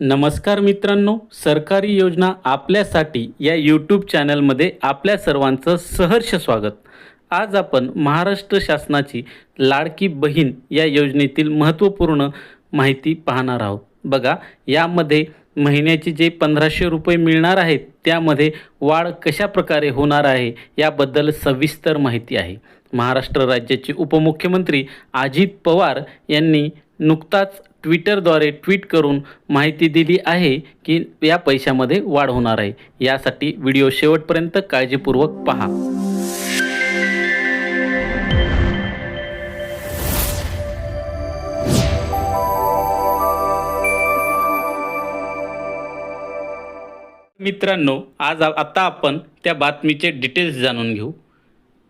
नमस्कार मित्रांनो सरकारी योजना आपल्यासाठी या यूट्यूब चॅनलमध्ये आपल्या सर्वांचं सहर्ष स्वागत. आज आपण महाराष्ट्र शासनाची लाडकी बहीण या योजनेतील महत्त्वपूर्ण माहिती पाहणार आहोत. बघा यामध्ये महिन्याचे जे पंधराशे रुपये मिळणार आहेत त्यामध्ये वाढ कशा प्रकारे होणार आहे याबद्दल सविस्तर माहिती आहे. महाराष्ट्र राज्याचे उपमुख्यमंत्री अजित पवार यांनी नुकताच ट्विटरद्वारे ट्विट करून माहिती दिली आहे की या पैशामध्ये वाढ होणार आहे. यासाठी व्हिडिओ शेवटपर्यंत काळजीपूर्वक पहा. मित्रांनो आज आता आपण त्या बातमीचे डिटेल्स जाणून घेऊ.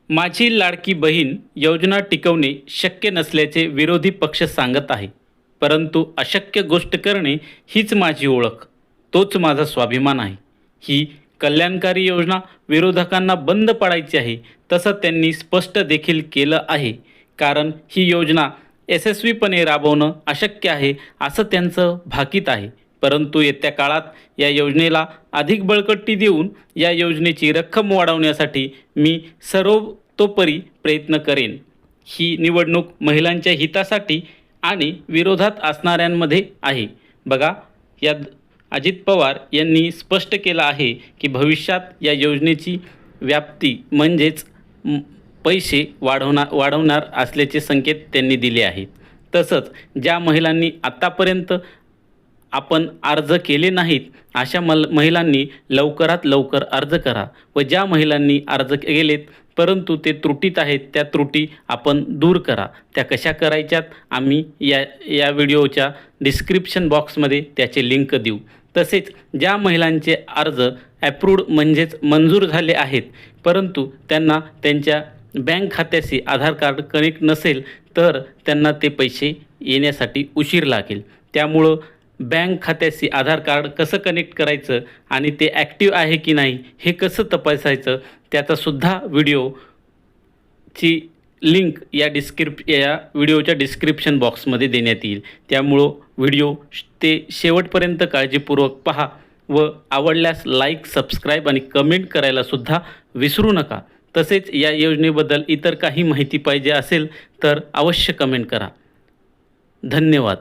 माझी लाडकी बहीण योजना टिकवणे शक्य नसल्याचे विरोधी पक्ष सांगत आहे. परंतु अशक्य गोष्ट करणे हीच माझी ओळख. तोच माझा स्वाभिमान आहे. ही कल्याणकारी योजना विरोधकांना बंद पाडायची आहे तसं त्यांनी स्पष्ट देखील केलं आहे. कारण ही योजना यशस्वीपणे राबवणं अशक्य आहे असं त्यांचं भाकीत आहे. परंतु येत्या काळात या योजनेला अधिक बळकट्टी देऊन या योजनेची रक्कम वाढवण्यासाठी मी सर्वतोपरी प्रयत्न करेन. ही निवडणूक महिलांच्या हितासाठी आणि विरोधात असणाऱ्यांमध्ये आहे. बघा यात अजित पवार यांनी स्पष्ट केलं आहे की भविष्यात या योजनेची व्याप्ती म्हणजेच पैसे वाढवणार वाढवणार असल्याचे संकेत त्यांनी दिले आहेत. तसंच ज्या महिलांनी आत्तापर्यंत आपण अर्ज केले नाहीत अशा मल महिलांनी लवकरात लवकर अर्ज करा व ज्या महिलांनी अर्ज केलेत परंतु ते त्रुटीत आहेत त्या त्रुटी आपण दूर करा. त्या कशा करायच्यात आम्ही या या व्हिडिओच्या डिस्क्रिप्शन बॉक्समध्ये त्याचे लिंक देऊ. तसेच ज्या महिलांचे अर्ज ॲप्रूव्ड म्हणजेच मंजूर झाले आहेत परंतु त्यांना त्यांच्या बँक खात्याशी आधार कार्ड कनेक्ट नसेल तर त्यांना ते पैसे येण्यासाठी उशीर लागेल. त्यामुळं बँक खात्याशी आधार कार्ड कसं कनेक्ट करायचं आणि ते ॲक्टिव्ह आहे की नाही हे कसं तपासायचं त्याचासुद्धा व्हिडिओची लिंक या डिस्क्रिप या व्हिडिओच्या डिस्क्रिप्शन बॉक्समध्ये देण्यात येईल. त्यामुळं व्हिडिओ ते शेवटपर्यंत काळजीपूर्वक पहा व आवडल्यास लाईक सबस्क्राईब आणि कमेंट करायलासुद्धा विसरू नका. तसेच या योजनेबद्दल इतर काही माहिती पाहिजे असेल तर अवश्य कमेंट करा. धन्यवाद.